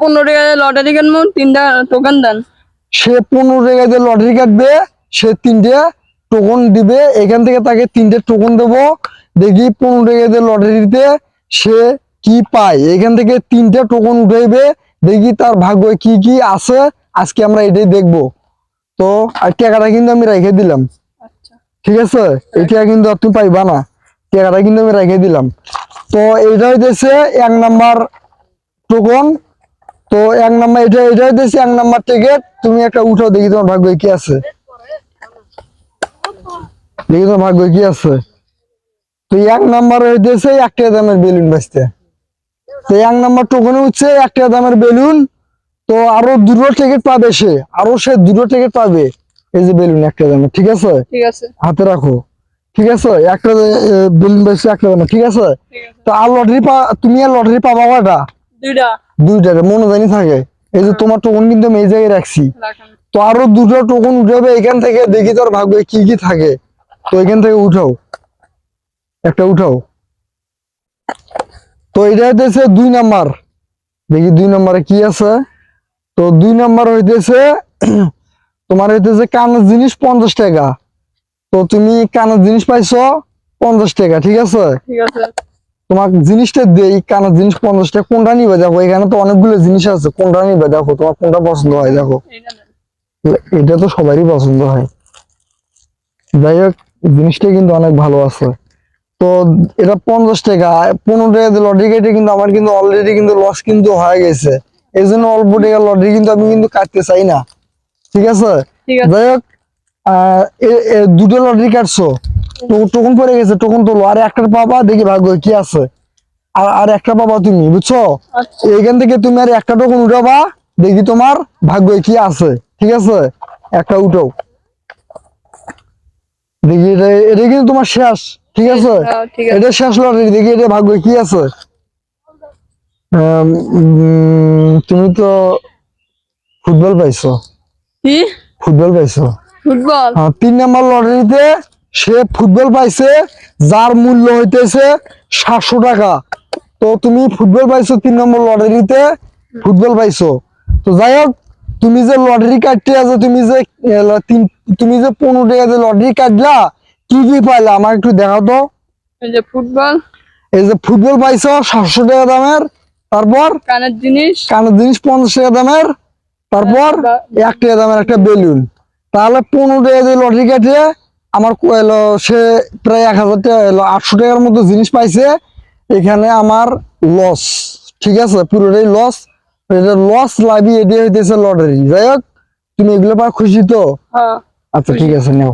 পনেরো টাকা লটারি কাটবো তিনটা টোকেন দেন। সে পনেরো টাকা দিয়ে লটারি কাটবে সে তিনটে টোকন দিবে এখান থেকে তাকে তিনটে টোকন দেবো। দেখি পনেরো টাকা দিয়ে লটারিতে সে কি পায়। এখান থেকে তিনটে টোকন উঠাইবে দেখি তার ভাগ্য কি কি আছে আজকে আমরা এটাই দেখব। তো আর টাকাটা কিন্তু আমি রেখে দিলাম। আচ্ছা। ঠিক আছে? এটা কিন্তু আর তুমি পাইবা না। টাকাটা কিন্তু আমি রেখে দিলাম। তো এটা হইতেছে এক নাম্বার টোকন তো এক নাম্বার এটা এটা হইতেছে এক নাম্বার টিকিট তুমি একটা উঠাও দেখি তোমার ভাগ্য কি আছে। দেখি তোমার ভাগ্যে কি আছে। তো এক নাম্বার হইতেছে একটা দামের বেলুন বাঁচতে। তো এক নাম্বার টোকনে হচ্ছে একটা দামের বেলুন। তো আরও দুটো টিকিট পাবে সে আরও সে দুটো টিকিট পাবে এই যে বেলুন একটা দামের ঠিক আছে? ঠিক আছে। হাতে রাখো। ঠিক আছে? একটা বেলুন বেশি একটা দামের ঠিক আছে? তো আর লটারি পা তুমি আর লটারি পাবা কয়টা? দুইটা। দুইটারে মনে জানি থাকে। এই যে তোমার টোকন কিন্তু আমি এই জায়গায় রাখছি। তো আরও দুটো টোকন উঠাবে এখান থেকে দেখি তোর ভাগ্যে কি কি থাকে। তো এখান থেকে উঠাও। একটা উঠাও। তো এটা হইতেছে দুই নাম্বার। দেখি দুই নাম্বারে কি আছে? তো দুই নাম্বার হইতেছে তোমার হইতেছে কানের জিনিস পঞ্চাশ টাকা। তো তুমি কানের জিনিস পাইছো পঞ্চাশ টাকা ঠিক আছে? ঠিক আছে। তোমার জিনিসটা দেই কানের জিনিস পঞ্চাশ টাকা কোনটা নিবে? দেখো এখানে তো অনেকগুলো জিনিস আছে। কোনটা নিবে? দেখো তোমার কোনটা পছন্দ হয়? দেখো। এটা তো সবারই পছন্দ হয়। যাই হোক জিনিসটা কিন্তু অনেক ভালো আছে। তো এটা পঞ্চাশ টাকা। পনেরো টাকা দিয়ে লটারি কেটে কিন্তু আমার কিন্তু অলরেডি কিন্তু লস কিন্তু হয়ে গেছে। এই জন্য অল্প টাকা লটারি কিন্তু আমি কিন্তু কাটতে চাই না। ঠিক আছে? যাই হোক দুটো লটারি কাটছো? টোকন পড়ে গেছে টোকন তোলো। আর একটা পাবা দেখি ভাগ্য কি আছে? আর আর একটা পাবা তুমি বুঝছ? আচ্ছা। এইখান থেকে তুমি আর একটা টোকন উঠাবা দেখি তোমার ভাগ্য কি আছে ঠিক আছে? একটা উঠাও। দেখি এটা এটা কিন্তু তোমার শেষ ঠিক আছে? হ্যাঁ, এটা শেষ লটারি দেখি এটা ভাগ্য কি আছে। তুমি তো ফুটবল পাইছো। কি? ফুটবল পাইছো। ফুটবল? হ্যাঁ, তিন নাম্বার লটারিতে সে ফুটবল পাইছে যার মূল্য হইতেছে সাতশো টাকা। তো তুমি ফুটবল পাইছো তিন নম্বর লটারিতে ফুটবল পাইছো। তো যাই হোক তুমি যে লটারি কাটতে আছে তুমি যে তিন- তুমি যে পনেরো টাকা যে লটারি কাটলা কি কি পাইলা? আমার একটু দেখাও তো। এই যে ফুটবল। এই যে ফুটবল পাইছো সাতশো টাকা দামের। তারপর? কানের জিনিস। কানের জিনিস পঞ্চাশ টাকা দামের। তারপর? এক টাকা দামের একটা বেলুন। তাহলে পনেরো টাকা দিয়ে লটারি কাটে আমার এলো সে প্রায় এক হাজার টাকা এলো আটশো টাকার মতো জিনিস পাইছে। এখানে আমার লস ঠিক আছে? পুরোটাই লস এটা লস লাভি এটি হইতেছে লটারি যাই হোক তুমি এগুলো পা খুশি তো? হ্যাঁ। আচ্ছা ঠিক আছে নেও।